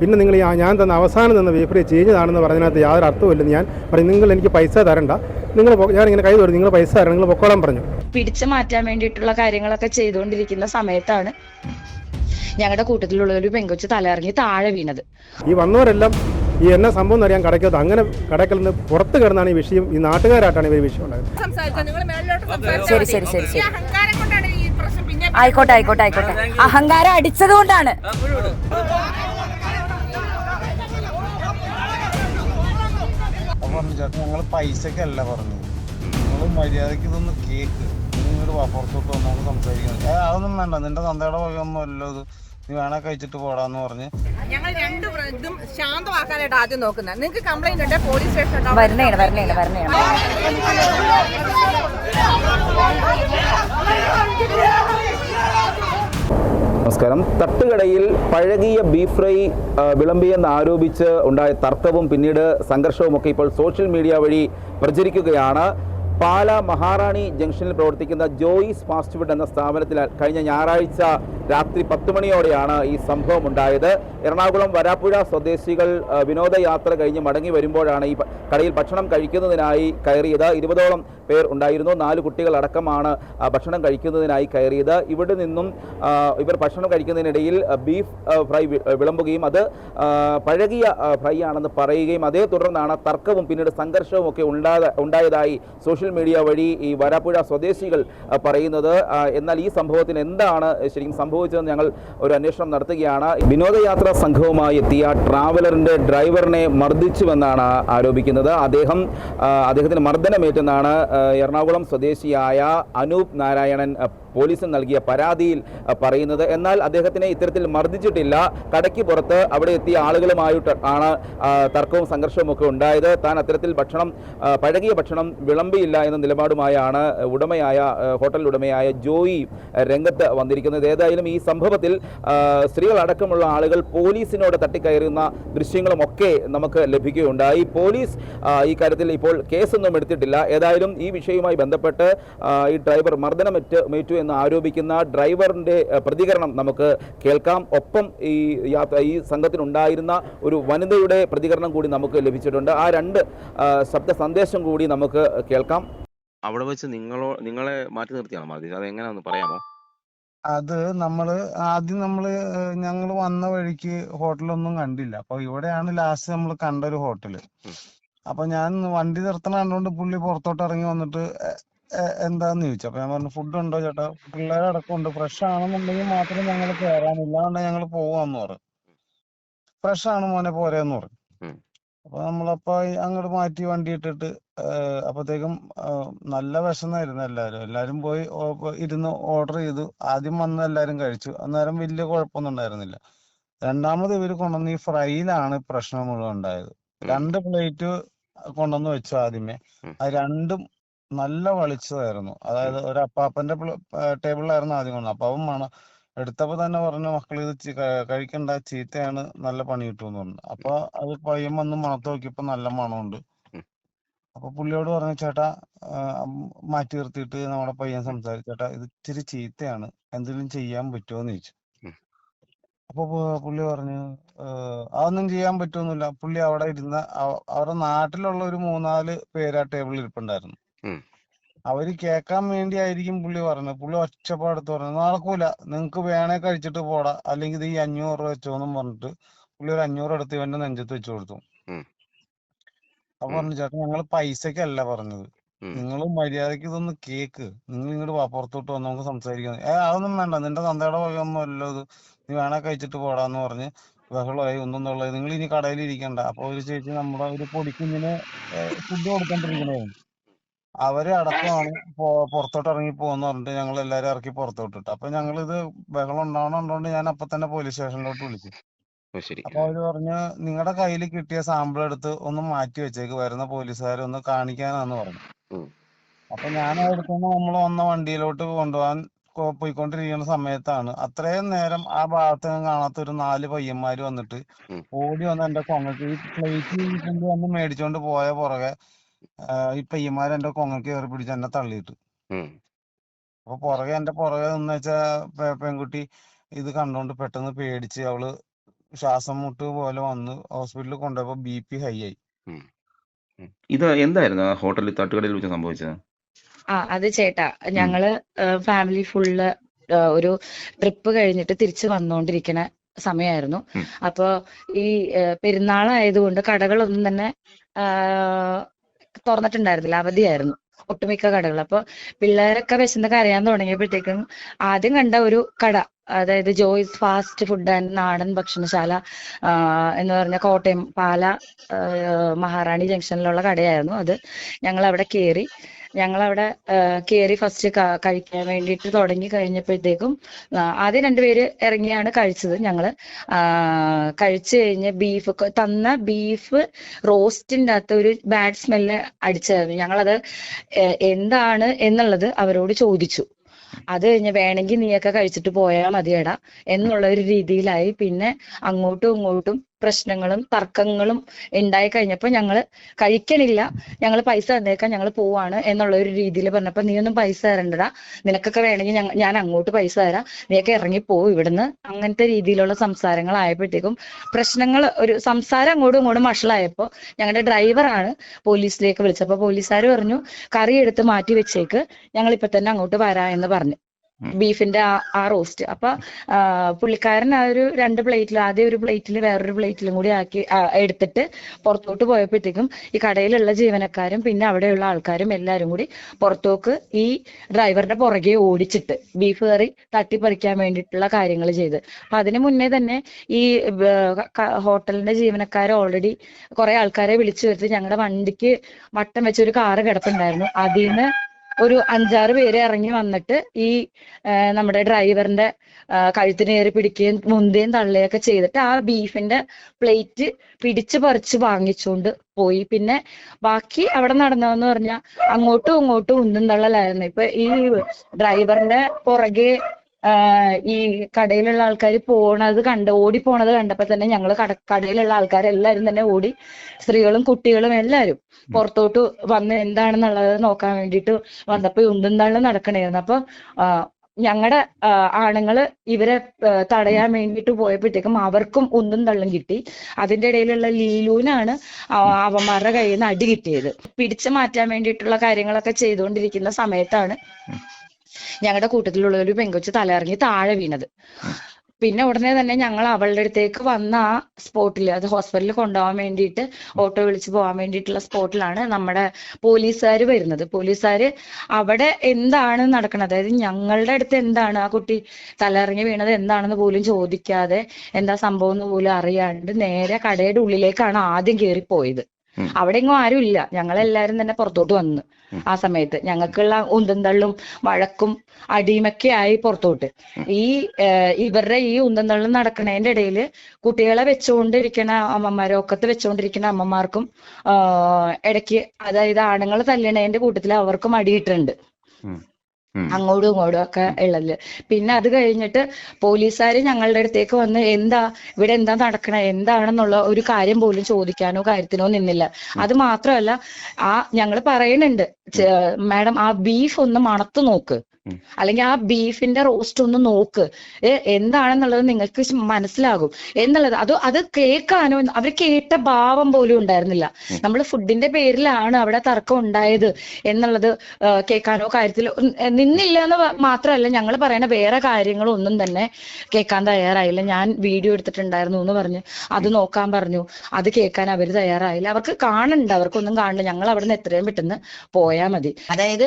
പിന്നെ നിങ്ങൾ ഞാൻ തന്ന അവസാനം തന്ന ബീഫ് ഫ്രൈ ചീഞ്ഞതാണെന്ന് പറഞ്ഞതിനകത്ത് യാതൊരു അർത്ഥമില്ലെന്ന് ഞാൻ പറയും. നിങ്ങൾ എനിക്ക് പൈസ തരണ്ട. നിങ്ങൾ ഞാൻ ഇങ്ങനെ കൈ തോന്നി നിങ്ങൾ പൈസ തരണം. നിങ്ങൾ പൊക്കോളാൻ പറഞ്ഞു. പിടിച്ചു മാറ്റാൻ വേണ്ടിയിട്ടുള്ള കാര്യങ്ങളൊക്കെ ചെയ്തുകൊണ്ടിരിക്കുന്ന സമയത്താണ് ഞങ്ങളുടെ കൂട്ടത്തിലുള്ള ഒരു പെങ്കൊച്ച് തലയിറങ്ങി താഴെ വീണത്. ഈ വന്നവരെല്ലാം ഈ എന്നെ സംഭവം അറിയാൻ കടയ്ക്കകത്ത് അങ്ങനെ കടയ്ക്കൽ നിന്ന് പുറത്ത് കിടന്നാണ് ഈ വിഷയം. ഈ നാട്ടുകാരായിട്ടാണ് ഇവർ വിഷയം ഉണ്ടായത്. ശരി. ശരി, ശരി, ശരി. ആയിക്കോട്ടെ ആയിക്കോട്ടെ ആയിക്കോട്ടെ. അഹങ്കാരം അടിച്ചത് കൊണ്ടാണ്. പറഞ്ഞു ചേട്ടൻ ഞങ്ങൾ പൈസക്കല്ല പറഞ്ഞു നിങ്ങൾ മര്യാദയ്ക്ക് ഇതൊന്ന് കേക്ക്. നിങ്ങൾ പുറത്തോട്ട് വന്നോണ്ട് സംസാരിക്കുന്നത് ഏ അതൊന്നും വേണ്ട. നിന്റെ തന്തയുടെ വകയൊന്നും അല്ലോ ഇത്. നീ വേണേ കഴിച്ചിട്ട് പോടാന്ന് പറഞ്ഞ്. ഞങ്ങൾ രണ്ട് ഇതും ശാന്തമാക്കാനായിട്ട് ആദ്യം നോക്കുന്നത് നിങ്ങൾക്ക് കംപ്ലൈന്റ് ഉണ്ട്? പോലീസ് സ്റ്റേഷൻ വരണേണ് വരണേണ് വരണേണ് നമസ്കാരം. തട്ടുകടയിൽ പഴകിയ ബീഫ് ഫ്രൈ വിളമ്പിയെന്ന് ആരോപിച്ച് ഉണ്ടായ തർക്കവും പിന്നീട് സംഘർഷവും ഒക്കെ ഇപ്പോൾ സോഷ്യൽ മീഡിയ വഴി പ്രചരിക്കുകയാണ്. പാല മഹാറാണി ജംഗ്ഷനിൽ പ്രവർത്തിക്കുന്ന ജോയിസ് ഫാസ്റ്റ് ഫുഡ് എന്ന സ്ഥാപനത്തിൽ കഴിഞ്ഞ ഞായറാഴ്ച രാത്രി പത്ത് മണിയോടെയാണ് ഈ സംഭവം ഉണ്ടായത്. എറണാകുളം വരാപ്പുഴ സ്വദേശികൾ വിനോദയാത്ര കഴിഞ്ഞ് മടങ്ങി വരുമ്പോഴാണ് ഈ കടയിൽ ഭക്ഷണം കഴിക്കുന്നതിനായി കയറിയത്. ഇരുപതോളം പേർ ഉണ്ടായിരുന്നു. നാല് കുട്ടികൾ അടക്കമാണ് ഭക്ഷണം കഴിക്കുന്നതിനായി കയറിയത്. ഇവിടെ നിന്നും ഇവർ ഭക്ഷണം കഴിക്കുന്നതിനിടയിൽ ബീഫ് ഫ്രൈ വിളമ്പുകയും അത് പഴകിയ ഫ്രൈ ആണെന്ന് പറയുകയും അതേ തുടർന്നാണ് തർക്കവും പിന്നീട് സംഘർഷവും ഒക്കെ ഉണ്ടായ ഉണ്ടായതായി സോഷ്യൽ മീഡിയ വഴി ഈ വരാപ്പുഴ സ്വദേശികൾ പറയുന്നത്. എന്നാൽ ഈ സംഭവത്തിന് എന്താണ് ശരിക്കും സംഭവിച്ചതെന്ന് ഞങ്ങൾ ഒരു അന്വേഷണം നടത്തുകയാണ്. വിനോദയാത്രാ സംഘവുമായി എത്തിയ ട്രാവലറിന്റെ ഡ്രൈവറിനെ മർദ്ദിച്ചുവെന്നാണ് ആരോപിക്കുന്നത്. അദ്ദേഹം അദ്ദേഹത്തിന് മർദ്ദനമേറ്റെന്നാണ് എറണാകുളം സ്വദേശിയായ അനൂപ് നാരായണൻ പോലീസിന് നൽകിയ പരാതിയിൽ പറയുന്നത്. എന്നാൽ അദ്ദേഹത്തിനെ ഇത്തരത്തിൽ മർദ്ദിച്ചിട്ടില്ല. കടയ്ക്ക് പുറത്ത് അവിടെ എത്തിയ ആളുകളുമായിട്ട് ആണ് തർക്കവും സംഘർഷവും ഒക്കെ ഉണ്ടായത്. താൻ അത്തരത്തിൽ ഭക്ഷണം പഴകിയ ഭക്ഷണം വിളമ്പിയില്ല എന്ന നിലപാടുമായാണ് ഉടമയായ ഹോട്ടൽ ഉടമയായ ജോയി രംഗത്ത് വന്നിരിക്കുന്നത്. ഏതായാലും ഈ സംഭവത്തിൽ സ്ത്രീകളടക്കമുള്ള ആളുകൾ പോലീസിനോട് തട്ടിക്കയറുന്ന ദൃശ്യങ്ങളും ഒക്കെ നമുക്ക് ലഭിക്കുകയുണ്ടായി. പോലീസ് ഈ കാര്യത്തിൽ ഇപ്പോൾ കേസൊന്നും എടുത്തിട്ടില്ല. ഏതായാലും ഈ വിഷയവുമായി ബന്ധപ്പെട്ട് ഈ ഡ്രൈവർ മർദ്ദനമേറ്റ് മേറ്റു എന്ന് ആരോപിക്കുന്ന ഡ്രൈവറിന്റെ പ്രതികരണം നമുക്ക് കേൾക്കാം. ഒപ്പം ഈ യാത്ര ഈ സംഘത്തിനുണ്ടായിരുന്ന ഒരു വനിതയുടെ പ്രതികരണം കൂടി നമുക്ക് ലഭിച്ചിട്ടുണ്ട്. ആ രണ്ട് ശബ്ദ സന്ദേശം കൂടി നമുക്ക് കേൾക്കാം. അവിടെ വെച്ച് നിങ്ങളോ നിങ്ങളെ മാറ്റി നിർത്തിയാണോ മതി? അത് എങ്ങനെയാന്ന് പറയാമോ? അത് നമ്മൾ ആദ്യം നമ്മൾ ഞങ്ങൾ വന്ന വഴിക്ക് ഹോട്ടലൊന്നും കണ്ടില്ല. അപ്പൊ ഇവിടെയാണ് ലാസ്റ്റ് നമ്മൾ കണ്ട ഒരു ഹോട്ടൽ. അപ്പൊ ഞാൻ വണ്ടി നിർത്തണ കണ്ടോണ്ട് പുള്ളി പുറത്തോട്ട് ഇറങ്ങി വന്നിട്ട് എന്താന്ന് ചോദിച്ചു? അപ്പൊ ഞാൻ പറഞ്ഞു ഫുഡ് ഉണ്ടോ ചേട്ടാ? പിള്ളേരടക്കം ഉണ്ട് ഫ്രഷ് ആണെന്നുണ്ടെങ്കിൽ മാത്രം ഞങ്ങൾ കയറാനില്ല ഇല്ലാണ്ട് ഞങ്ങൾ പോവാന്ന് പറഞ്ഞു. ഫ്രഷ് ആണ് മോനെ പോരെന്ന് പറഞ്ഞു. അപ്പൊ നമ്മളപ്പോ അങ്ങോട്ട് മാറ്റി വണ്ടി ഇട്ടിട്ട് അപ്പത്തേക്കും നല്ല വിശന്നായിരുന്നു എല്ലാരും. എല്ലാരും പോയി ഇരുന്ന് ഓർഡർ ചെയ്തു. ആദ്യം വന്ന് എല്ലാരും കഴിച്ചു. അന്നേരം വലിയ കുഴപ്പമൊന്നും ഉണ്ടായിരുന്നില്ല. രണ്ടാമത് ഇവർ കൊണ്ടുവന്ന ഈ ഫ്രൈയിലാണ് പ്രശ്നം മുഴുവൻ ഉണ്ടായത്. രണ്ട് പ്ലേറ്റ് കൊണ്ടുവന്ന് വെച്ചു ആദ്യമേ. ആ അത് രണ്ടും നല്ല വളിച്ചതായിരുന്നു. അതായത് ഒരു അപ്പാപ്പന്റെ ടേബിളിലായിരുന്നു ആദ്യം കൊണ്ടുവന്നത്. അപ്പാപ്പൻ മണ എടുത്തപ്പോ തന്നെ പറഞ്ഞു മക്കൾ ഇത് കഴിക്കണ്ട ചീത്തയാണ് നല്ല പണി കിട്ടുമെന്ന് പറഞ്ഞു. അപ്പൊ അത് പയ്യൻ വന്ന് മണത്ത് നോക്കിയപ്പോ നല്ല മണമുണ്ട്. അപ്പൊ പുള്ളിയോട് പറഞ്ഞു ചേട്ടാ മാറ്റി നിർത്തിയിട്ട് നമ്മുടെ പയ്യൻ സംസാരിച്ചു ചേട്ടാ ഇത് ഇച്ചിരി ചീത്തയാണ് എന്തെങ്കിലും ചെയ്യാൻ പറ്റുമോ എന്ന് ചോദിച്ചു. അപ്പൊ പുള്ളി പറഞ്ഞു അതൊന്നും ചെയ്യാൻ പറ്റുമെന്നില്ല പുള്ളി അവിടെ ഇരുന്ന അവ- അവരുടെ നാട്ടിലുള്ള ഒരു മൂന്നാൽ പേര് ആ ടേബിളിൽ ഇരിപ്പുണ്ടായിരുന്നു. അവർ കേക്കാൻ വേണ്ടി ആയിരിക്കും പുള്ളി പറഞ്ഞത് പുള്ളി ഒച്ചപ്പാടത്ത് പറഞ്ഞു നടക്കൂല. നിങ്ങക്ക് വേണേ കഴിച്ചിട്ട് പോടാ. അല്ലെങ്കിൽ ഇത് ഈ അഞ്ഞൂറ് രൂപ വെച്ചോന്നും പറഞ്ഞിട്ട് പുള്ളി ഒരു അഞ്ഞൂറ് എടുത്ത് ഇവന്റെ നെഞ്ചത്ത് വെച്ചു കൊടുത്തു. അപ്പൊ പറഞ്ഞു ചേട്ടാ ഞങ്ങൾ പൈസക്കല്ല പറഞ്ഞത്. നിങ്ങൾ മര്യാദയ്ക്ക് ഇതൊന്ന് കേക്ക്. നിങ്ങൾ ഇങ്ങോട്ട് വാ പുറത്തോട്ട് വന്ന് നമുക്ക് സംസാരിക്കാം. ഏ അതൊന്നും വേണ്ട. നിന്റെ തന്തയുടെ വകയൊന്നും അല്ലോ ഇത്. നീ വേണേ കഴിച്ചിട്ട് പോടാന്ന് പറഞ്ഞ് ബഹളമായി ഒന്നും തൊള്ളായി നിങ്ങൾ ഇനി കടയിൽ ഇരിക്കണ്ട അപ്പൊ ഒരു ചേച്ചി നമ്മുടെ ഒരു പൊടിക്കുഞ്ഞിന് ഫുഡ് കൊടുത്തോണ്ടിരിക്കണായിരുന്നു. അവർ അടക്കമാണ്. പുറത്തോട്ട് ഇറങ്ങി പോന്ന് പറഞ്ഞിട്ട് ഞങ്ങൾ എല്ലാരും ഇറക്കി പുറത്തോട്ട് ഇട്ടു. അപ്പൊ ഞങ്ങൾ ഇത് ബഹളം ഉണ്ടാവണോണ്ടോണ്ട് ഞാൻ അപ്പൊ തന്നെ പോലീസ് സ്റ്റേഷനിലോട്ട് വിളിച്ചു. അപ്പൊ അവർ പറഞ്ഞു നിങ്ങളുടെ കയ്യിൽ കിട്ടിയ സാമ്പിൾ എടുത്ത് ഒന്ന് മാറ്റി വെച്ചേക്ക്. വരുന്ന പോലീസുകാരെ ഒന്ന് കാണിക്കാനാന്ന് പറഞ്ഞു. അപ്പൊ ഞാൻ അവിടുന്ന് നമ്മൾ വന്ന വണ്ടിയിലോട്ട് കൊണ്ടുപോകാൻ പോയിക്കൊണ്ടിരിക്കുന്ന സമയത്താണ് അത്രയും നേരം ആ ഭാഗത്ത് കാണാത്ത ഒരു നാല് പയ്യന്മാര് വന്നിട്ട് ഓടി വന്ന് എന്റെ കൊങ്ങക്ക് ഈ പ്ലേറ്റ് വന്ന് മേടിച്ചോണ്ട് പോയ പുറകെ ഈ പയ്യന്മാര് എന്റെ കൊങ്ങ കയറി പിടിച്ച് എന്നെ തള്ളിയിട്ട്. അപ്പൊ പുറകെ എന്റെ പുറകെ നിന്ന് വെച്ചാ പെൺകുട്ടി ഇത് കണ്ടോണ്ട് പെട്ടെന്ന് പേടിച്ച് അവൾ ശ്വാസം മുട്ട് പോലെ വന്ന് ഹോസ്പിറ്റലിൽ കൊണ്ടുപോയപ്പോ ബി പി ഹൈ ആയി. ഇത് എന്തായിരുന്നു ആ ഹോട്ടലിൽ തട്ടുകടയിൽ വെച്ച് സംഭവിച്ചത്? ആ അത് ചേട്ടാ ഞങ്ങൾ ഫാമിലി ഫുള്ള് ഒരു ട്രിപ്പ് കഴിഞ്ഞിട്ട് തിരിച്ചു വന്നോണ്ടിരിക്കണ സമയമായിരുന്നു അപ്പോ ഈ പെരുന്നാളായതുകൊണ്ട് കടകളൊന്നും തന്നെ തുറന്നിട്ടുണ്ടായിരുന്നില്ല. അവധിയായിരുന്നു. ഒട്ടുമിക്ക കടകൾ അപ്പൊ പിള്ളേരൊക്കെ വിശന്ന് കരയാൻ തുടങ്ങിയപ്പോഴത്തേക്കും ആദ്യം കണ്ട ഒരു കട അതായത് ജോയ്സ് ഫാസ്റ്റ് ഫുഡ് ആൻഡ് നാടൻ ഭക്ഷണശാല എന്ന് പറഞ്ഞ കോട്ടയം പാല മഹാറാണി ജംഗ്ഷനിലുള്ള കടയായിരുന്നു അത്. ഞങ്ങൾ അവിടെ കയറി ഞങ്ങളവിടെ കയറി ഫസ്റ്റ് കഴിക്കാൻ വേണ്ടിയിട്ട് തുടങ്ങി കഴിഞ്ഞപ്പോഴത്തേക്കും ആദ്യം രണ്ടുപേര് ഇറങ്ങിയാണ് കഴിച്ചത്. ഞങ്ങൾ കഴിച്ചു കഴിഞ്ഞ് ബീഫ് തന്ന ബീഫ് റോസ്റ്റിന്റെ അകത്ത് ഒരു ബാഡ് സ്മെല്ല് അടിച്ചായിരുന്നു. ഞങ്ങളത് എന്താണ് എന്നുള്ളത് അവരോട് ചോദിച്ചു. അത് കഴിഞ്ഞ് വേണമെങ്കിൽ നീയൊക്കെ കഴിച്ചിട്ട് പോയാൽ മതിയടാ എന്നുള്ള ഒരു രീതിയിലായി. പിന്നെ അങ്ങോട്ടും ഇങ്ങോട്ടും പ്രശ്നങ്ങളും തർക്കങ്ങളും ഉണ്ടായി കഴിഞ്ഞപ്പോൾ ഞങ്ങൾ കഴിക്കണില്ല ഞങ്ങൾ പൈസ തന്നേക്കാൻ ഞങ്ങൾ പോവാണ് എന്നുള്ള ഒരു രീതിയിൽ പറഞ്ഞപ്പോൾ നീ ഒന്നും പൈസ തരണ്ടടാ നിനക്കൊക്കെ വേണമെങ്കിൽ ഞാൻ അങ്ങോട്ട് പൈസ തരാം നീയൊക്കെ ഇറങ്ങി പോകും ഇവിടുന്ന്. അങ്ങനത്തെ രീതിയിലുള്ള സംസാരങ്ങൾ ആയപ്പോഴത്തേക്കും പ്രശ്നങ്ങൾ ഒരു സംസാരം അങ്ങോട്ടും ഇങ്ങോട്ടും വഷളായപ്പോൾ ഞങ്ങളുടെ ഡ്രൈവറാണ് പോലീസിലേക്ക് വിളിച്ചപ്പോൾ പോലീസുകാർ പറഞ്ഞു കറി എടുത്ത് മാറ്റി വെച്ചേക്ക് ഞങ്ങൾ ഇപ്പൊ തന്നെ അങ്ങോട്ട് വരാ എന്ന് പറഞ്ഞു. ബീഫിന്റെ ആ റോസ്റ്റ്. അപ്പൊ പുള്ളിക്കാരൻ ആ ഒരു രണ്ട് പ്ലേറ്റിൽ ആദ്യം ഒരു പ്ലേറ്റിൽ വേറൊരു പ്ലേറ്റിലും കൂടി ആക്കി എടുത്തിട്ട് പുറത്തോട്ട് പോയപ്പോഴത്തേക്കും ഈ കടയിലുള്ള ജീവനക്കാരും പിന്നെ അവിടെയുള്ള ആൾക്കാരും എല്ലാരും കൂടി പുറത്തോക്ക് ഈ ഡ്രൈവറുടെ പുറകെ ഓടിച്ചിട്ട് ബീഫ് കറി തട്ടിപ്പറിക്കാൻ വേണ്ടിയിട്ടുള്ള കാര്യങ്ങൾ ചെയ്ത്. അപ്പൊ അതിനു മുന്നേ തന്നെ ഈ ഹോട്ടലിന്റെ ജീവനക്കാരെ ഓൾറെഡി കുറെ ആൾക്കാരെ വിളിച്ചു വരുത്തി ഞങ്ങളുടെ വണ്ടിക്ക് വട്ടം വെച്ച ഒരു കാറ് കിടപ്പുണ്ടായിരുന്നു. അതിൽ നിന്ന് ഒരു അഞ്ചാറ് പേര് ഇറങ്ങി വന്നിട്ട് ഈ നമ്മുടെ ഡ്രൈവറിന്റെ ആ, കഴുത്തിന് കയറി പിടിക്കുകയും മുന്തയും തള്ളുകയൊക്കെ ചെയ്തിട്ട് ആ ബീഫിന്റെ പ്ലേറ്റ് പിടിച്ച് പറിച്ച് വാങ്ങിച്ചുകൊണ്ട് പോയി. പിന്നെ ബാക്കി അവിടെ നടന്നതെന്ന് പറഞ്ഞാൽ അങ്ങോട്ടും ഇങ്ങോട്ടും ഉന്തും തള്ളലായിരുന്നു. ഇപ്പൊ ഈ ഡ്രൈവറിന്റെ പുറകെ ഈ കടയിലുള്ള ആൾക്കാർ പോണത് കണ്ട് ഓടി പോണത് കണ്ടപ്പോൾ തന്നെ ഞങ്ങൾ കട കടയിലുള്ള ആൾക്കാരെല്ലാരും തന്നെ ഓടി സ്ത്രീകളും കുട്ടികളും എല്ലാരും പുറത്തോട്ട് വന്ന് എന്താണെന്നുള്ളത് നോക്കാൻ വേണ്ടിയിട്ട് വന്നപ്പോ ഉന്തും തള്ളും നടക്കണായിരുന്നു. അപ്പൊ ഞങ്ങളുടെ ആണുങ്ങൾ ഇവരെ തടയാൻ വേണ്ടിയിട്ട് പോയപ്പോഴത്തേക്കും അവർക്കും ഉന്തും തള്ളും കിട്ടി. അതിന്റെ ഇടയിലുള്ള ലീലൂനാണ് അവന്മാരുടെ കയ്യിൽ നിന്ന് അടി കിട്ടിയത്. പിടിച്ചു മാറ്റാൻ വേണ്ടിയിട്ടുള്ള കാര്യങ്ങളൊക്കെ ചെയ്തുകൊണ്ടിരിക്കുന്ന സമയത്താണ് ഞങ്ങളുടെ കൂട്ടത്തിലുള്ള ഒരു പെങ്കൊച്ച് തലയിറങ്ങി താഴെ വീണത്. പിന്നെ ഉടനെ തന്നെ ഞങ്ങൾ അവളുടെ അടുത്തേക്ക് വന്ന ആ സ്പോട്ടിൽ അത് ഹോസ്പിറ്റലിൽ കൊണ്ടുപോകാൻ വേണ്ടിയിട്ട് ഓട്ടോ വിളിച്ച് പോകാൻ വേണ്ടിയിട്ടുള്ള സ്പോട്ടിലാണ് നമ്മുടെ പോലീസുകാർ വരുന്നത്. പോലീസുകാർ അവിടെ എന്താണ് നടക്കുന്നത് അതായത് ഞങ്ങളുടെ അടുത്ത് എന്താണ് ആ കുട്ടി തലയിറങ്ങി വീണത് എന്താണെന്ന് പോലും ചോദിക്കാതെ എന്താ സംഭവം എന്ന് പോലും അറിയാണ്ട് നേരെ കടയുടെ ഉള്ളിലേക്കാണ് ആദ്യം കയറി പോയത്. അവിടെ എങ്ങും ആരും ഇല്ല ഞങ്ങളെല്ലാരും തന്നെ പുറത്തോട്ട് വന്നു. ആ സമയത്ത് ഞങ്ങൾക്കുള്ള ഉന്തും തള്ളും വഴക്കും അടിയുമൊക്കെ ആയി പുറത്തോട്ട്. ഈ ഇവരുടെ ഈ ഉന്തും നടക്കുന്നതിന്റെ ഇടയിൽ കുട്ടികളെ വെച്ചുകൊണ്ടിരിക്കുന്ന അമ്മമാരെ ഒക്കത്ത് വെച്ചുകൊണ്ടിരിക്കുന്ന അമ്മമാർക്കും ഇടയ്ക്ക് അതായത് ആണുങ്ങൾ തല്ലണേന്റെ കൂട്ടത്തിൽ അവർക്കും അടിയിട്ടുണ്ട്. അങ്ങോട്ടും ഇങ്ങോട്ടും ഒക്കെ ഉള്ളത്. പിന്നെ അത് കഴിഞ്ഞിട്ട് പോലീസുകാർ ഞങ്ങളുടെ അടുത്തേക്ക് വന്ന് എന്താ ഇവിടെ എന്താ നടക്കണേ എന്താണെന്നുള്ള ഒരു കാര്യം പോലും ചോദിക്കാനോ കാര്യത്തിനോ നിന്നില്ല. അത് മാത്രമല്ല ആ ഞങ്ങൾ പറയുന്നുണ്ട് മാഡം ആ ബീഫ് ഒന്ന് മണത്ത് നോക്ക്. അല്ലെങ്കിൽ ആ ബീഫിന്റെ റോസ്റ്റ് ഒന്ന് നോക്ക്. എന്താണെന്നുള്ളത് നിങ്ങൾക്ക് മനസ്സിലാകും. എന്നുള്ളത് അത് അത് കേൾക്കാനോ അവർ കേട്ട ഭാവം പോലും ഉണ്ടായിരുന്നില്ല. നമ്മൾ ഫുഡിന്റെ പേരിലാണ് അവിടെ തർക്കം ഉണ്ടായത് എന്നുള്ളത് കേൾക്കാനോ കാര്യത്തിൽ നിന്നില്ല എന്ന് മാത്രമല്ല ഞങ്ങൾ പറയുന്ന വേറെ കാര്യങ്ങളൊന്നും തന്നെ കേൾക്കാൻ തയ്യാറായില്ല. ഞാൻ വീഡിയോ എടുത്തിട്ടുണ്ടായിരുന്നു എന്ന് പറഞ്ഞ് അത് നോക്കാൻ പറഞ്ഞു. അത് കേൾക്കാൻ അവർ തയ്യാറായില്ല. അവർക്ക് കാണണ്ട അവർക്കൊന്നും കാണില്ല ഞങ്ങൾ അവിടെ നിന്ന് എത്രയും പെട്ടെന്ന് പോയാൽ മതി. അതായത്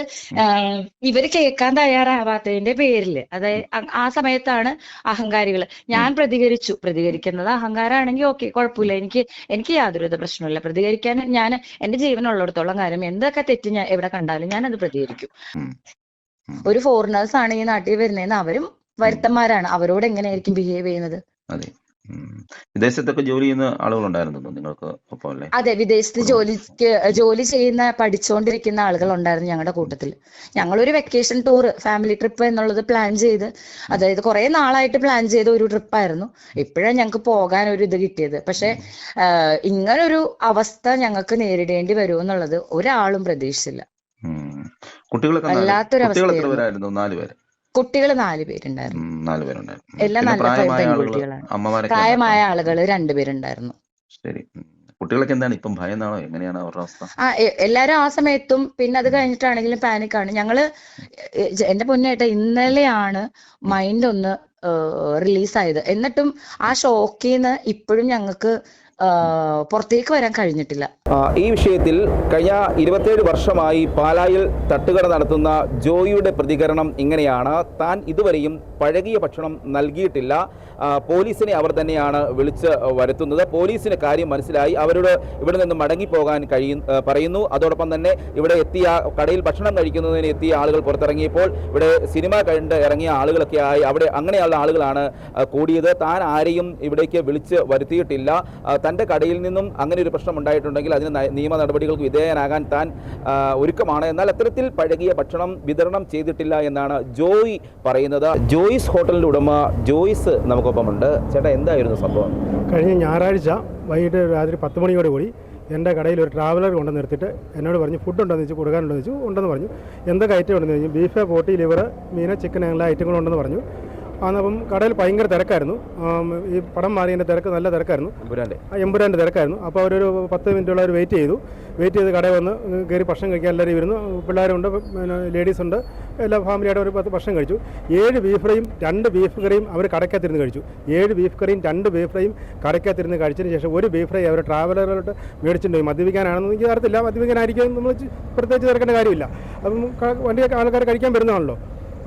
ഇവർ ഇവർ കേൾക്കാൻ തയ്യാറാവാത്തതിന്റെ പേരിൽ. അതായത് ആ സമയത്താണ് അഹങ്കാരികൾ ഞാൻ പ്രതികരിച്ചു. പ്രതികരിക്കുന്നത് അഹങ്കാരമാണെങ്കിൽ ഓക്കെ കുഴപ്പമില്ല. എനിക്ക് എനിക്ക് യാതൊരുവിധ പ്രശ്നമില്ല പ്രതികരിക്കാൻ ഞാൻ എന്റെ ജീവനുള്ളിടത്തോളം കാര്യം എന്തൊക്കെ തെറ്റ് ഞാൻ എവിടെ കണ്ടാലും ഞാൻ അത് പ്രതികരിക്കും. ഒരു ഫോറിനേഴ്സ് ആണ് ഈ നാട്ടിൽ വരുന്നതെന്ന് അവരും വരുത്തന്മാരാണ്. അവരോട് എങ്ങനെയായിരിക്കും ബിഹേവ് ചെയ്യുന്നത്. വിദേശത്തൊക്കെ ജോലി ചെയ്യുന്ന ആളുകളുണ്ടായിരുന്നു നിങ്ങൾക്ക് ഒപ്പം അല്ലേ? അതെ വിദേശത്ത് ജോലിക്ക് ജോലി ചെയ്യുന്ന പഠിച്ചുകൊണ്ടിരിക്കുന്ന ആളുകൾ ഉണ്ടായിരുന്നു ഞങ്ങളുടെ കൂട്ടത്തിൽ ഞങ്ങളൊരു വെക്കേഷൻ ടൂർ ഫാമിലി ട്രിപ്പ് എന്നുള്ളത് പ്ലാൻ ചെയ്ത് അതായത് കുറെ നാളായിട്ട് പ്ലാൻ ചെയ്ത ഒരു ട്രിപ്പായിരുന്നു ഇപ്പോഴാണ് ഞങ്ങൾക്ക് പോകാൻ ഒരു ഇത് കിട്ടിയത്. പക്ഷെ ഇങ്ങനൊരു അവസ്ഥ ഞങ്ങൾക്ക് നേരിടേണ്ടി വരുമെന്നുള്ളത് ഒരാളും പ്രതീക്ഷിച്ചില്ല. കുട്ടികളൊക്കെ വല്ലാത്തൊരു അവസ്ഥ. നാല് പേര്. കുട്ടികൾ നാല് പേരുണ്ടായിരുന്നു. എല്ലാം നല്ല പെൺകുട്ടികളാണ്. പ്രായമായ? ആളുകൾ രണ്ടുപേരുണ്ടായിരുന്നു ശരി. കുട്ടികളൊക്കെ എന്താണ് ഇപ്പം ഭയന്നാണോ? എങ്ങനെയാണ് അവരുടെ അവസ്ഥ? ആ എല്ലാരും ആ സമയത്തും പിന്നെ അത് കഴിഞ്ഞിട്ടാണെങ്കിലും പാനിക്കാണ് ഞങ്ങൾ എന്റെ പൊന്നേട്ട ഇന്നലെയാണ് മൈൻഡ് ഒന്ന് റിലീസ് റിലീസായത് എന്നിട്ടും ആ ഷോക്കിൽ നിന്ന് ഇപ്പോഴും ഞങ്ങൾക്ക് പുറത്തേക്ക് വരാൻ കഴിഞ്ഞിട്ടില്ല. ഈ വിഷയത്തിൽ കഴിഞ്ഞ ഇരുപത്തിയേഴ് വർഷമായി പാലായിൽ തട്ടുകട നടത്തുന്ന ജോയിയുടെ പ്രതികരണം ഇങ്ങനെയാണ്. താൻ ഇതുവരെയും പഴകിയ ഭക്ഷണം നൽകിയിട്ടില്ല. പോലീസിനെ അവർ തന്നെയാണ് വിളിച്ച് വരുത്തുന്നത്. പോലീസിന് കാര്യം മനസ്സിലായി. അവരോട് ഇവിടെ നിന്ന് മടങ്ങിപ്പോകാൻ കഴിയും പറയുന്നു. അതോടൊപ്പം തന്നെ ഇവിടെ എത്തിയ കടയിൽ ഭക്ഷണം കഴിക്കുന്നതിന് എത്തിയ ആളുകൾ പുറത്തിറങ്ങിയപ്പോൾ ഇവിടെ സിനിമ കണ്ട് ഇറങ്ങിയ ആളുകളൊക്കെ ആയി. അവിടെ അങ്ങനെയുള്ള ആളുകളാണ് കൂടിയത്. താൻ ആരെയും ഇവിടേക്ക് വിളിച്ച് വരുത്തിയിട്ടില്ല. തന്റെ കടയിൽ നിന്നും അങ്ങനെ ഒരു പ്രശ്നം ഉണ്ടായിട്ടുണ്ടെങ്കിൽ അതിന് നയ- നിയമ നടപടികൾക്ക് വിധേയനാകാൻ താൻ ഒരുക്കമാണ്. എന്നാൽ അത്തരത്തിൽ പഴകിയ ഭക്ഷണം വിതരണം ചെയ്തിട്ടില്ല എന്നാണ് ജോയ് പറയുന്നത്. ജോയിസ് ഹോട്ടലിന്റെ ഉടമ ജോയിസ് നമുക്കൊപ്പമുണ്ട്. ചേട്ടാ എന്തായിരുന്നു സംഭവം? കഴിഞ്ഞ ഞായറാഴ്ച വൈകിട്ട് രാത്രി പത്ത് മണിയോട് കൂടി എന്റെ കടയിൽ ഒരു ട്രാവലർ കൊണ്ട് നിർത്തിയിട്ട് എന്നോട് പറഞ്ഞു ഫുഡ് ഉണ്ടെന്ന് വെച്ചു കൊടുക്കാനുണ്ടോ? എന്ന് വെച്ചു ഉണ്ടെന്ന് പറഞ്ഞു. എന്തൊക്കെ ഐറ്റം ഉണ്ടെന്ന് ചോദിച്ചു ബീഫ് പോട്ടി ലിവർ മീൻ ചിക്കൻ എല്ലാ ഐറ്റങ്ങളുണ്ടെന്ന് പറഞ്ഞു. അന്നപ്പം കടയിൽ ഭയങ്കര തിരക്കായിരുന്നു. ഈ പടം മാറിയതിന്റെ തിരക്ക് നല്ല തിരക്കായിരുന്നു. എമ്പുരാന്റെ. എമ്പുരാന്റെ തിരക്കായിരുന്നു. അപ്പോൾ അവരൊരു പത്ത് മിനിറ്റോളം അവർ വെയിറ്റ് ചെയ്തു. വെയിറ്റ് ചെയ്ത് കടയിൽ വന്ന് കയറി ഭക്ഷണം കഴിക്കാൻ എല്ലാവരും ഇരുന്നു. പിള്ളേരുണ്ട് പിന്നെ ലേഡീസ് ഉണ്ട്. എല്ലാ ഫാമിലിയായിട്ട് ഒരു പത്ത് ഭക്ഷണം കഴിച്ചു. ഏഴ് ബീഫ് ഫ്രൈയും രണ്ട് ബീഫ് കറിയും അവർ കടക്കത്തിരുന്ന് കഴിച്ചു. ഏഴ് ബീഫ് കറിയും രണ്ട് ബീഫ് ഫ്രൈയും കടക്കത്തിരുന്ന് കഴിച്ചതിന് ശേഷം ഒരു ബീഫ് ഫ്രൈ അവർ ട്രാവലറിലോട്ട് മേടിച്ചിട്ടുണ്ടായി മദ്യപിക്കാനാണെന്ന് എനിക്ക് അറിയത്തില്ല. മദ്യപിക്കാനായിരിക്കും നമ്മൾ പ്രത്യേകിച്ച് തിരക്കേണ്ട കാര്യമില്ല. അപ്പം വണ്ടിയൊക്കെ വണ്ടി ആൾക്കാർ കഴിക്കാൻ വരുന്നതാണല്ലോ.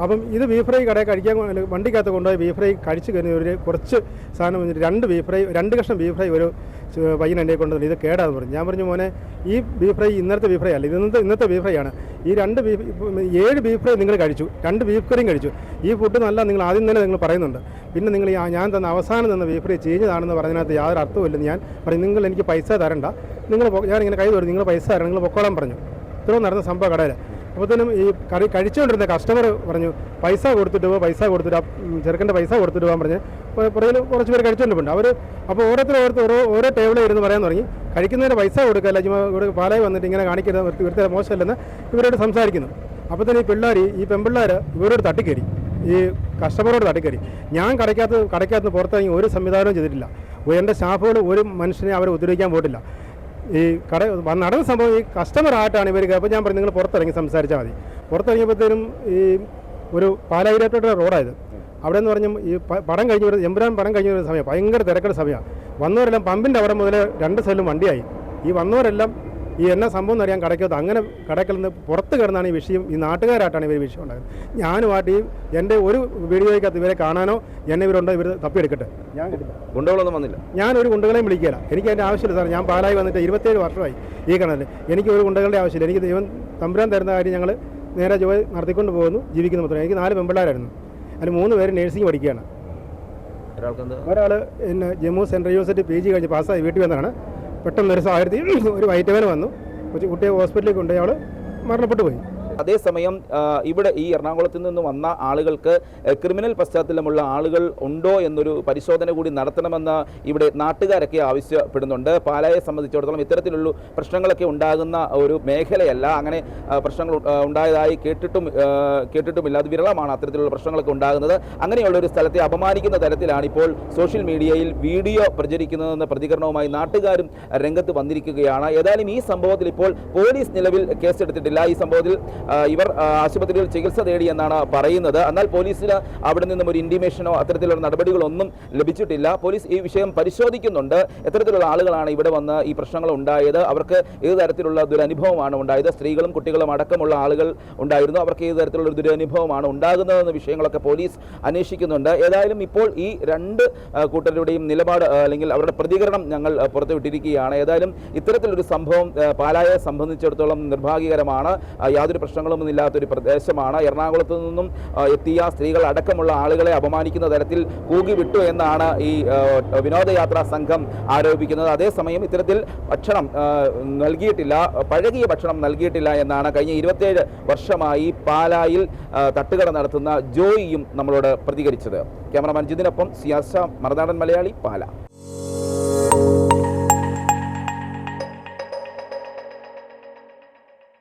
അപ്പം ഇത് ബീഫ് ഫ്രൈ കടയിൽ കഴിക്കാൻ വണ്ടിക്കകത്ത് കൊണ്ടുപോയി ബീഫ് ഫ്രൈ കഴിച്ച് കഴിഞ്ഞ ഒരു കുറച്ച് സാധനം വന്നിട്ട് രണ്ട് ബീഫ് ഫ്രൈ രണ്ട് കഷ്ണം ബീഫ് ഫ്രൈ ഒരു പയ്യൻ എന്റെ കൊണ്ടുവന്നു. ഇത് കേടാന്ന് പറഞ്ഞു. ഞാൻ പറഞ്ഞു മോനെ ഈ ബീഫ് ഫ്രൈ ഇന്നത്തെ ബീഫ് ഫ്രൈ അല്ല ഇത് ഇന്നത്തെ ഇന്നത്തെ ബീഫ് ഫ്രൈ ആണ്. ഈ രണ്ട് ബീഫ് ഏഴ് ബീഫ് ഫ്രൈ നിങ്ങൾ കഴിച്ചു രണ്ട് ബീഫ് കറിയും കഴിച്ചു. ഈ ഫുഡ് നല്ല നിങ്ങൾ ആദ്യം തന്നെ നിങ്ങൾ പറയുന്നുണ്ട്. പിന്നെ നിങ്ങൾ ഞാൻ തന്ന അവസാനം തന്ന ബീഫ് ഫ്രൈ ചീഞ്ഞതാണെന്ന് പറഞ്ഞതിനകത്ത് യാതൊരു അർത്ഥമില്ലെന്ന് ഞാൻ പറഞ്ഞു. നിങ്ങൾ എനിക്ക് പൈസ തരണ്ട. നിങ്ങൾ ഞാനിങ്ങനെ കൈ തരും നിങ്ങൾ പൈസ തരണം നിങ്ങൾ പൊക്കോളാൻ പറഞ്ഞു. ഇത്രയും നടന്ന സംഭവം കടയിൽ അപ്പോഴത്തേനും ഈ കറി കഴിച്ചുകൊണ്ടിരുന്ന കസ്റ്റമർ പറഞ്ഞു പൈസ കൊടുത്തിട്ട് പോവാ പൈസ കൊടുത്തിട്ട് ചെറുക്കന്റെ പൈസ കൊടുത്തിട്ട് പോകാൻ പറഞ്ഞ് പുറകിൽ കുറച്ച് പേര് കഴിച്ചുകൊണ്ടിട്ടുണ്ട്. അവർ അപ്പോൾ ഓരോരുത്തർ ഓരോരുത്തർ ഓരോ ഓരോ ടേബിളിൽ ഇരുന്ന് പറയാൻ തുടങ്ങി. കഴിക്കുന്നതിന് പൈസ കൊടുക്കല്ല ചുമ്മാ ഇവിടെ പാലായി വന്നിട്ട് ഇങ്ങനെ കാണിക്കരുത് ഇവിടുത്തെ മോശമല്ലെന്ന് ഇവരോട് സംസാരിക്കുന്നു. അപ്പോൾ തന്നെ ഈ പിള്ളേർ ഈ പെൺപിള്ളേർ ഇവരോട് തട്ടിക്കയറി ഈ കസ്റ്റമറോട് തട്ടിക്കയറി ഞാൻ കടയ്ക്കകത്ത് കടയ്ക്കകത്ത് പുറത്തിറങ്ങി ഒരു സംവിധാനവും ചെയ്തിട്ടില്ല. എന്റെ സ്റ്റാഫുകൾ ഒരു മനുഷ്യനെ അവരെ ഉപദ്രവിക്കാൻ പോയിട്ടില്ല. ഈ കട നടന്ന സംഭവം ഈ കസ്റ്റമർ ആയിട്ടാണ് ഇവർ അപ്പോൾ ഞാൻ പറഞ്ഞു നിങ്ങൾ പുറത്തിറങ്ങി സംസാരിച്ചാൽ മതി. പുറത്തിറങ്ങിയപ്പോഴത്തേനും ഈ ഒരു പാലായിരത്തോട്ടുള്ള റോഡായത്. അവിടെ എന്ന് പറഞ്ഞാൽ ഈ പടം കഴിഞ്ഞ ഒരു എമ്പുരാൻ പടം കഴിഞ്ഞ ഒരു സമയം ഭയങ്കര തിരക്കുള്ള സമയമാണ്. വന്നവരെല്ലാം പമ്പിന്റെ അവിടെ മുതൽ രണ്ട് സൈഡിലും വണ്ടിയായി. ഈ വന്നവരെല്ലാം ഈ എന്നാ സംഭവം എന്ന് അറിയാൻ കടയ്ക്കകത്ത് അങ്ങനെ കടയ്ക്കൽ നിന്ന് പുറത്ത് കിടന്നാണ് ഈ വിഷയം ഈ നാട്ടുകാരായിട്ടാണ് ഇവർ വിഷയം ഉണ്ടാകുന്നത് ഞാനുമായിട്ട് ഈ എന്റെ ഒരു വീഡിയോയ്ക്കകത്ത് ഇവരെ കാണാനോ എന്നെ ഇവരുണ്ടോ ഇവർ തപ്പിയെടുക്കട്ടെ. ഞാൻ ഗുണ്ടകളൊന്നും വന്നില്ല. ഞാൻ ഒരു ഗുണ്ടകളെയും വിളിക്കില്ല എനിക്ക് അതിന്റെ ആവശ്യമില്ല സാർ ഞാൻ പാലായി വന്നിട്ട് ഇരുപത്തേഴ് വർഷമായി ഈ കിണറിൽ എനിക്ക് ഒരു ഗുണ്ടകളുടെ ആവശ്യമില്ല. എനിക്ക് ദൈവം തമ്പുരാൻ തരുന്ന കാര്യം ഞങ്ങൾ നേരെ ജോലി നടത്തിക്കൊണ്ട് പോകുന്നു ജീവിക്കുന്നു മാത്രമേ. എനിക്ക് നാല് പെമ്പിള്ളാരായിരുന്നു. അതിൽ മൂന്ന് പേര് നേഴ്സിംഗ് പഠിക്കുകയാണ്. ഒരാൾ പിന്നെ Jammu central university P G കഴിഞ്ഞ് പാസ്സായി വീട്ടിൽ വന്നതാണ്. പെട്ടെന്ന് ഒരു സാഹചര്യത്തിൽ ഒരു വൈറ്റമിൻ വന്നു. കുട്ടിയെ ഹോസ്പിറ്റലിൽ കൊണ്ടുപോയി. അവൾ മരണപ്പെട്ടു പോയി. അതേസമയം ഇവിടെ ഈ എറണാകുളത്ത് നിന്ന് വന്ന ആളുകൾക്ക് ക്രിമിനൽ പശ്ചാത്തലമുള്ള ആളുകൾ ഉണ്ടോ എന്നൊരു പരിശോധന കൂടി നടത്തണമെന്ന് ഇവിടെ നാട്ടുകാരൊക്കെ ആവശ്യപ്പെടുന്നുണ്ട്. പാലായെ സംബന്ധിച്ചിടത്തോളം ഇത്തരത്തിലുള്ള പ്രശ്നങ്ങളൊക്കെ ഉണ്ടാകുന്ന ഒരു മേഖലയല്ല. അങ്ങനെ പ്രശ്നങ്ങൾ ഉണ്ടായതായി കേട്ടിട്ടും കേട്ടിട്ടുമില്ല. അത് വിരളമാണ് അത്തരത്തിലുള്ള പ്രശ്നങ്ങളൊക്കെ ഉണ്ടാകുന്നത്. അങ്ങനെയുള്ള ഒരു സ്ഥലത്തെ അപമാനിക്കുന്ന തരത്തിലാണ് ഇപ്പോൾ സോഷ്യൽ മീഡിയയിൽ വീഡിയോ പ്രചരിക്കുന്നതെന്ന പ്രതികരണവുമായി നാട്ടുകാരും രംഗത്ത് വന്നിരിക്കുകയാണ്. ഏതായാലും ഈ സംഭവത്തിൽ ഇപ്പോൾ പോലീസ് നിലവിൽ കേസെടുത്തിട്ടില്ല. ഈ സംഭവത്തിൽ ഇവർ ആശുപത്രിയിൽ ചികിത്സ തേടി എന്നാണ് പറയുന്നത്. എന്നാൽ പോലീസിന് അവിടെ നിന്നും ഒരു ഇൻഡിമേഷനോ അത്തരത്തിലുള്ള നടപടികളൊന്നും ലഭിച്ചിട്ടില്ല. പോലീസ് ഈ വിഷയം പരിശോധിക്കുന്നുണ്ട്. എത്തരത്തിലുള്ള ആളുകളാണ് ഇവിടെ വന്ന് ഈ പ്രശ്നങ്ങൾ ഉണ്ടായത്. അവർക്ക് ഏത് തരത്തിലുള്ള ദുരനുഭവമാണ് ഉണ്ടായത്? സ്ത്രീകളും കുട്ടികളും അടക്കമുള്ള ആളുകൾ ഉണ്ടായിരുന്നു. അവർക്ക് ഏത് തരത്തിലുള്ള ദുരനുഭവമാണ് ഉണ്ടാകുന്നതെന്ന വിഷയങ്ങളൊക്കെ പോലീസ് അന്വേഷിക്കുന്നുണ്ട്. ഏതായാലും ഇപ്പോൾ ഈ രണ്ട് കൂട്ടരുടെയും നിലപാട് അല്ലെങ്കിൽ അവരുടെ പ്രതികരണം ഞങ്ങൾ പുറത്തുവിട്ടിരിക്കുകയാണ്. ഏതായാലും ഇത്തരത്തിലൊരു സംഭവം പാലായെ സംബന്ധിച്ചിടത്തോളം നിർഭാഗ്യകരമാണ്. യാതൊരു പ്രശ്നങ്ങളൊന്നും ഇല്ലാത്തൊരു പ്രദേശമാണ്. എറണാകുളത്ത് നിന്നും എത്തിയ സ്ത്രീകൾ അടക്കമുള്ള ആളുകളെ അപമാനിക്കുന്ന തരത്തിൽ കൂകി വിട്ടു എന്നാണ് ഈ വിനോദയാത്രാ സംഘം ആരോപിക്കുന്നത്. അതേസമയം ഇത്തരത്തിൽ ഭക്ഷണം നൽകിയിട്ടില്ല പഴകിയ ഭക്ഷണം നൽകിയിട്ടില്ല എന്നാണ് കഴിഞ്ഞ ഇരുപത്തേഴ് വർഷമായി പാലായിൽ തട്ടുകട നടത്തുന്ന ജോയിയും നമ്മളോട് പ്രതികരിച്ചത്. ക്യാമറമാൻ ജിതിനൊപ്പം സിയാസ മറുനാടൻ മലയാളി പാല.